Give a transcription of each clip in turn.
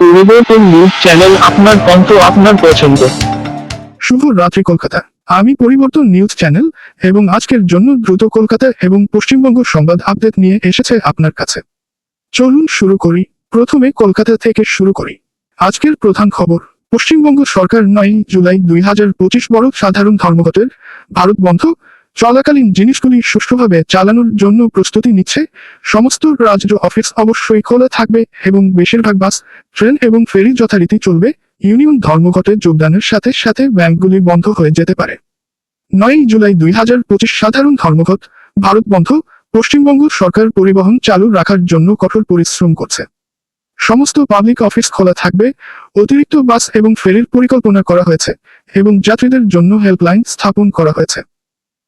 পরিবর্তন news channel আপনার কণ্ঠ, আপনার পছন্দ। শুভ রাত্রি কলকাতা। আমি পরিবর্তন নিউজ চ্যানেল এবং আজকের জন্য দ্রুত কলকাতা এবং পশ্চিমবঙ্গ সংবাদ আপডেট নিয়ে এসেছে আপনার কাছে। চলুন শুরু করি। প্রথমে কলকাতা থেকে শুরু করি। আজকের প্রধান খবর, পশ্চিমবঙ্গ সরকার নয় জুলাই দুই হাজার পঁচিশ বড় সাধারণ ধর্মঘটের ভারত বন্ধ চলাকালীন জিনিসগুলি সুষ্ঠুভাবে চালানোর জন্য প্রস্তুতি নিচ্ছে। সমস্ত রাজ্য অফিস অবশ্যই খোলা থাকবে এবং বেশিরভাগ বাস, ট্রেন এবং ফেরি যথারীতি চলবে। ইউনিয়ন ধর্মঘটে যোগদানের সাথে সাথে ব্যাংকগুলি বন্ধ হয়ে যেতে পারে। নয় জুলাই দুই হাজার পঁচিশ সাধারণ ধর্মঘট, ভারত বন্ধ, পশ্চিমবঙ্গ সরকার পরিবহন চালু রাখার জন্য কঠোর পরিশ্রম করছে। সমস্ত পাবলিক অফিস খোলা থাকবে, অতিরিক্ত বাস এবং ফেরির পরিকল্পনা করা হয়েছে এবং যাত্রীদের জন্য হেল্পলাইন স্থাপন করা হয়েছে।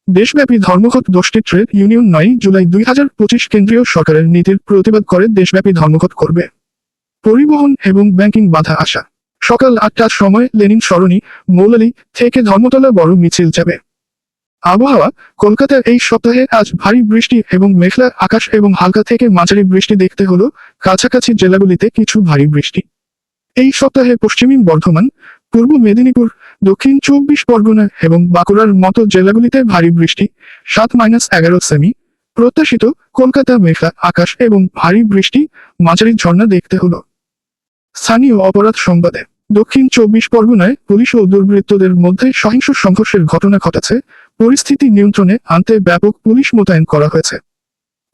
দেশব্যাপী ধর্মঘট দশটি ট্রেড ইউনিয়ন নয়, জুলাই দুই হাজার পঁচিশ কেন্দ্রীয় সরকারের নীতির প্রতিবাদ করে দেশব্যাপী ধর্মঘট করবে। পরিবহন এবং ব্যাংকিং বাধা আসা। সকাল আটটার সময় লেনিন সরণি, মৌলালি থেকে ধর্মতলা বড় মিছিল যাবে। আবহাওয়া, কলকাতার এই সপ্তাহে আজ ভারী বৃষ্টি এবং মেঘলা আকাশ এবং হালকা থেকে মাঝারি বৃষ্টি দেখতে হলো কাছাকাছি জেলাগুলিতে কিছু ভারী বৃষ্টি। এই সপ্তাহে পশ্চিমী বর্ধমান পূর্ব মেদিনীপুর, দক্ষিণ চব্বিশ পরগনা এবং বাঁকুড়ার মতো জেলাগুলিতে ভারী বৃষ্টি, সাত মাইনাস এগারো সেমি প্রত্যাশিত কলকাতা মেঘলা আকাশ এবং ভারী বৃষ্টি, মাঝারি ঝর্ণা দেখতে হলো। স্থানীয় অপরাধ সংবাদে, দক্ষিণ চব্বিশ পরগনায় পুলিশ ও দুর্বৃত্তদের মধ্যে সহিংস সংঘর্ষের ঘটনা ঘটেছে। পরিস্থিতি নিয়ন্ত্রণে আনতে ব্যাপক পুলিশ মোতায়েন করা হয়েছে।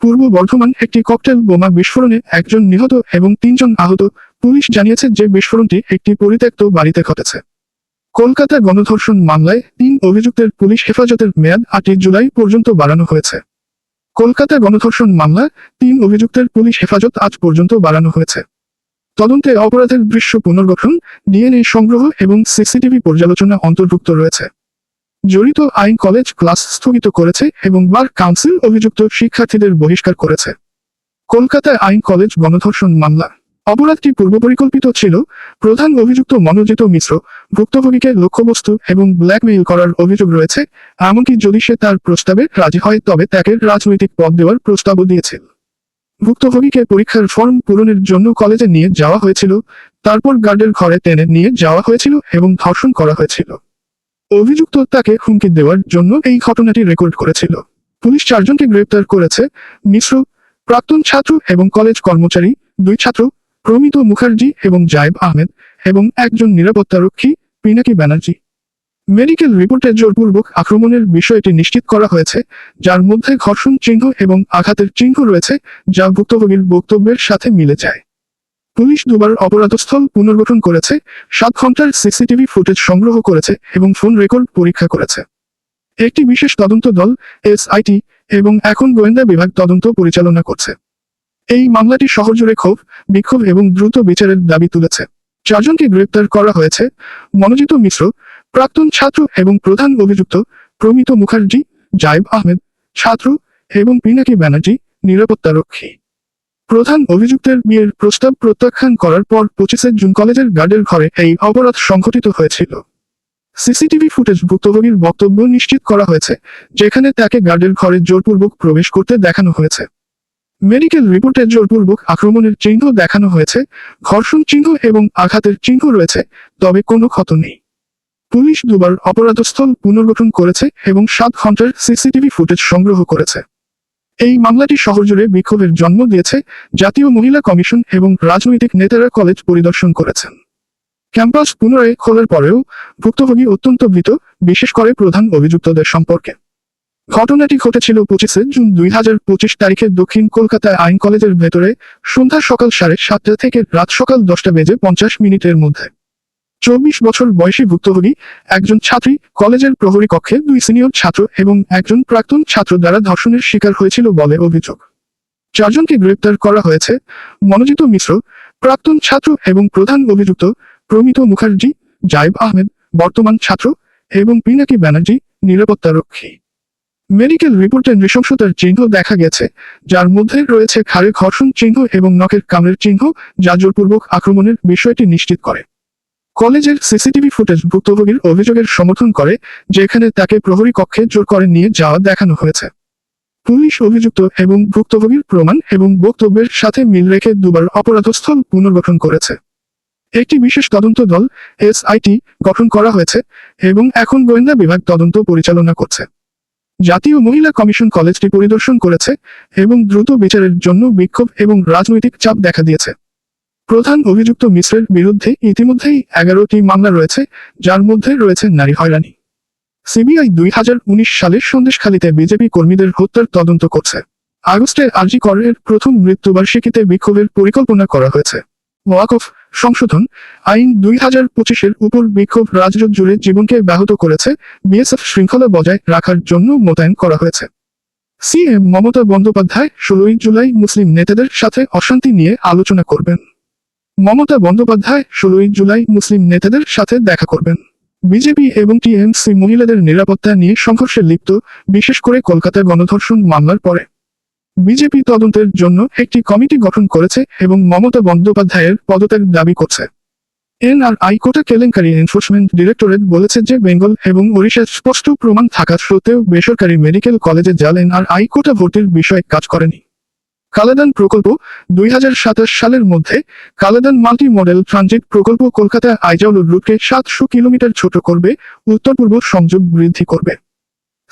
পূর্ব বর্ধমান একটি ককটেল বোমা বিস্ফোরণে একজন নিহত এবং তিনজন আহত পুলিশ জানিয়েছে যে বিস্ফোরণটি একটি পরিত্যক্ত বাড়িতে ঘটেছে। কলকাতা গণধর্ষণ মামলায় তিন অভিযুক্তের পুলিশ হেফাজতের মেয়াদ আটই জুলাই পর্যন্ত বাড়ানো হয়েছে। কলকাতা গণধর্ষণ মামলায় তিন অভিযুক্তের পুলিশ হেফাজত আজ পর্যন্ত বাড়ানো হয়েছে। তদন্তে অপরাধের দৃশ্য পুনর্গঠন, ডিএনএ সংগ্রহ এবং সিসিটিভি পর্যালোচনা অন্তর্ভুক্ত রয়েছে। জড়িত আইন কলেজ ক্লাস স্থগিত করেছে এবং বার কাউন্সিল অভিযুক্ত শিক্ষার্থীদের বহিষ্কার করেছে। কলকাতা আইন কলেজ গণধর্ষণ মামলা অপরাধটি পূর্বপরিকল্পিত ছিল। প্রধান অভিযুক্ত মনোজিত মিশ্র, ভুক্তভোগীকে লক্ষ্যবস্তু এবং ব্ল্যাকমেইল করার অভিযোগ রয়েছে, এমনকি যদি সে তার প্রস্তাবে রাজি হয়, তবে তাকে রাজনৈতিক পদ দেওয়ার প্রস্তাবও দিয়েছিল। ভুক্তভোগীকে পরীক্ষার ফর্ম পূরণের জন্য কলেজে নিয়ে যাওয়া হয়েছিল, তারপর গার্ডের ঘরে টেনে নিয়ে যাওয়া হয়েছিল এবং ধর্ষণ করা হয়েছিল। অভিযুক্ত তাকে হুমকি দেওয়ার জন্য এই ঘটনাটি রেকর্ড করেছিল। পুলিশ চারজনকে গ্রেপ্তার করেছে, মিশ্র, প্রাক্তন ছাত্র এবং কলেজ কর্মচারী, দুই ছাত্র প্রমিত মুখার্জি এবং জায়েব আহমেদ এবং একজন নিরাপত্তারক্ষী, পিনাকি ব্যানার্জি। মেডিকেল রিপোর্টে জোরপূর্বক আক্রমণের বিষয়টি নিশ্চিত করা হয়েছে, যার মধ্যে ঘর্ষণ চিহ্ন এবং আঘাতের চিহ্ন রয়েছে, যা ভুক্তভোগীর বক্তব্যের সাথে মিলে যায়। পুলিশ দুবার অপরাধস্থল পুনর্গঠন করেছে, সাত ঘণ্টার সিসিটিভি ফুটেজ সংগ্রহ করেছে এবং ফোন রেকর্ড পরীক্ষা করেছে। একটি বিশেষ তদন্ত দল, এসআইটি, এবং এখন গোয়েন্দা বিভাগ তদন্ত পরিচালনা করছে। এই মামলাটি শহরজুড়ে ক্ষোভ বিক্ষোভ এবং দ্রুত বিচারের দাবি তুলেছে। চারজনকে গ্রেপ্তার করা হয়েছে মনোজিত মিশ্র, প্রাক্তন ছাত্র এবং প্রধান অভিযুক্ত প্রমিত মুখার্জি, জায়েব আহমেদ, ছাত্র এবং পিনাকি ব্যানার্জি নিরাপত্তারক্ষী প্রধান অভিযুক্তের বিয়ের প্রস্তাব প্রত্যাখ্যান করার পর পঁচিশে জুন কলেজের গার্ডের ঘরে এই অপরাধ সংঘটিত হয়েছিল। সিসিটিভি ফুটেজ ভুক্তভোগীর বক্তব্য নিশ্চিত করা হয়েছে, যেখানে তাকে গার্ডের ঘরে জোরপূর্বক প্রবেশ করতে দেখানো হয়েছে। মেডিকেল রিপোর্টে জোরপূর্বক আক্রমণের চিহ্ন দেখানো হয়েছে, ঘর্ষণ চিহ্ন এবং আঘাতের চিহ্ন রয়েছে, তবে কোনো ক্ষত নেই। পুলিশ দুবার অপরাধস্থল পুনর্গঠন করেছে এবং সাত ঘণ্টার সিসিটিভি ফুটেজ সংগ্রহ করেছে। এই মামলাটি শহরজুড়ে বিক্ষোভের জন্ম দিয়েছে, জাতীয় মহিলা কমিশন এবং রাজনৈতিক নেতারা কলেজ পরিদর্শন করেছেন। ক্যাম্পাস পুনরায় খোলার পরেও ভুক্তভোগী অত্যন্ত ভীত, বিশেষ করে প্রধান অভিযুক্তদের সম্পর্কে। ঘটনাটি ঘটেছিল পঁচিশে জুন দুই হাজার পঁচিশ তারিখে দক্ষিণ কলকাতায় আইন কলেজের ভেতরে সন্ধ্যা সকাল সাড়ে সাতটা থেকে রাত সকাল দশটা বেজে পঞ্চাশ মিনিটের মধ্যে। চব্বিশ বছর বয়সী ভুক্তভোগী, একজন ছাত্রী, কলেজের প্রহরী কক্ষে দুই সিনিয়র ছাত্র এবং একজন প্রাক্তন ছাত্র দ্বারা ধর্ষণের শিকার হয়েছিল বলে অভিযোগ। চারজনকে গ্রেপ্তার করা হয়েছে। মনোজিত মিশ্র, প্রাক্তন ছাত্র এবং প্রধান অভিযুক্ত প্রমিত মুখার্জি, জায়েব আহমেদ, বর্তমান ছাত্র এবং পিনাকি ব্যানার্জি, নিরাপত্তারক্ষী। মেডিকেল রিপোর্টে নৃশংসতার চিহ্ন দেখা গেছে, যার মধ্যে রয়েছে ঘাড়ে ঘর্ষণ চিহ্ন এবং নখের কামড়ের চিহ্ন, যা জোরপূর্বক আক্রমণের বিষয়টি নিশ্চিত করে। কলেজের সিসিটিভি ফুটেজ ভুক্তভোগীর অভিযোগের সমর্থন করে, যেখানে তাকে প্রহরী কক্ষে জোর করে নিয়ে যাওয়া দেখানো হয়েছে। পুলিশ অভিযুক্ত এবং ভুক্তভোগীর প্রমাণ এবং বক্তব্যের সাথে মিল রেখে দুবার অপরাধস্থল পুনর্গঠন করেছে। একটি বিশেষ তদন্ত দল, এসআইটি, গঠন করা হয়েছে এবং এখন গোয়েন্দা বিভাগ তদন্ত পরিচালনা করছে। জাতীয় মহিলা কমিশন কলেজটি পরিদর্শন করেছে এবং দ্রুত বিচারের জন্য বিক্ষোভ এবং রাজনৈতিক চাপ দেখা দিয়েছে। প্রধান অভিযুক্ত মিশ্রের বিরুদ্ধে ইতিমধ্যেই এগারোটি মামলা রয়েছে, যার মধ্যে রয়েছে নারী হয়রানি। সিবিআই দুই হাজার উনিশ সালের সন্দেশখালীতে বিজেপি কর্মীদের হত্যার তদন্ত করছে। আগস্টে আরজি করের প্রথম মৃত্যুবার্ষিকীতে বিক্ষোভের পরিকল্পনা করা হয়েছে। ওয়াকফ সংশোধন আইন দুই হাজার পঁচিশের উপর বিক্ষোভ রাজ্য জুড়ে জীবনকে ব্যাহত করেছে বিএসএফ শৃঙ্খলা বজায় রাখার জন্য মোতায়েন করা হয়েছে। সিএম মমতা বন্দ্যোপাধ্যায় ষোলোই জুলাই মুসলিম নেতাদের সাথে অশান্তি নিয়ে আলোচনা করবেন। মমতা বন্দ্যোপাধ্যায় ষোলোই জুলাই মুসলিম নেতাদের সাথে দেখা করবেন। বিজেপি এবং টিএমসি মহিলাদের নিরাপত্তা নিয়ে সংঘর্ষে লিপ্ত, বিশেষ করে কলকাতা গণধর্ষণ মামলার পরে। বিজেপি তদন্তের জন্য একটি কমিটি গঠন করেছে এবং মমতা বন্দ্যোপাধ্যায়ের পদত্যাগ দাবি করছে। এনআরআই কোটা কেলেঙ্কারি এনফোর্সমেন্ট ডিরেক্টরেট বলেছে যে বেঙ্গল এবং ওড়িশার স্পষ্ট প্রমাণ থাকা সত্ত্বেও বেসরকারি মেডিকেল কলেজে জাল এনআরআই কোটা ভর্তির বিষয়ে কাজ করেনি। কালাদান প্রকল্প দুই হাজার সাতাশ সালের মধ্যে কালাদান মাল্টি মডেল ট্রানজিট প্রকল্প কলকাতা আইজাউল রুটকে সাতশো কিলোমিটার ছোট করবে উত্তর পূর্ব সংযোগ বৃদ্ধি করবে।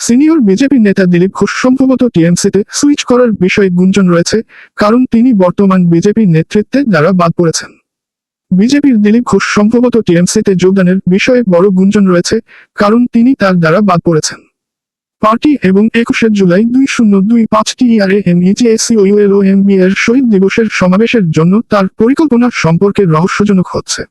সিনিয়র বিজেপি নেতা দিলীপ ঘোষ সম্ভবত টিএমসিতে সুইচ করার বিষয়ে গুঞ্জন রয়েছে, কারণ তিনি বর্তমান বিজেপি নেতৃত্বে দ্বারা বাদ পড়েছেন। বিজেপির দিলীপ ঘোষ সম্ভবত টিএমসিতে যোগদানের বিষয়ে বড় গুঞ্জন রয়েছে, কারণ তিনি তার দ্বারা বাদ পড়েছেন। পার্টি এবং একুশে জুলাই দুই শূন্য দুই পাঁচটি ইয়ারে এম ইজিএসসি ও ইউএলও এম বি এর শহীদ দিবসের সমাবেশের জন্য তার পরিকল্পনা সম্পর্কে রহস্যজনক হচ্ছে।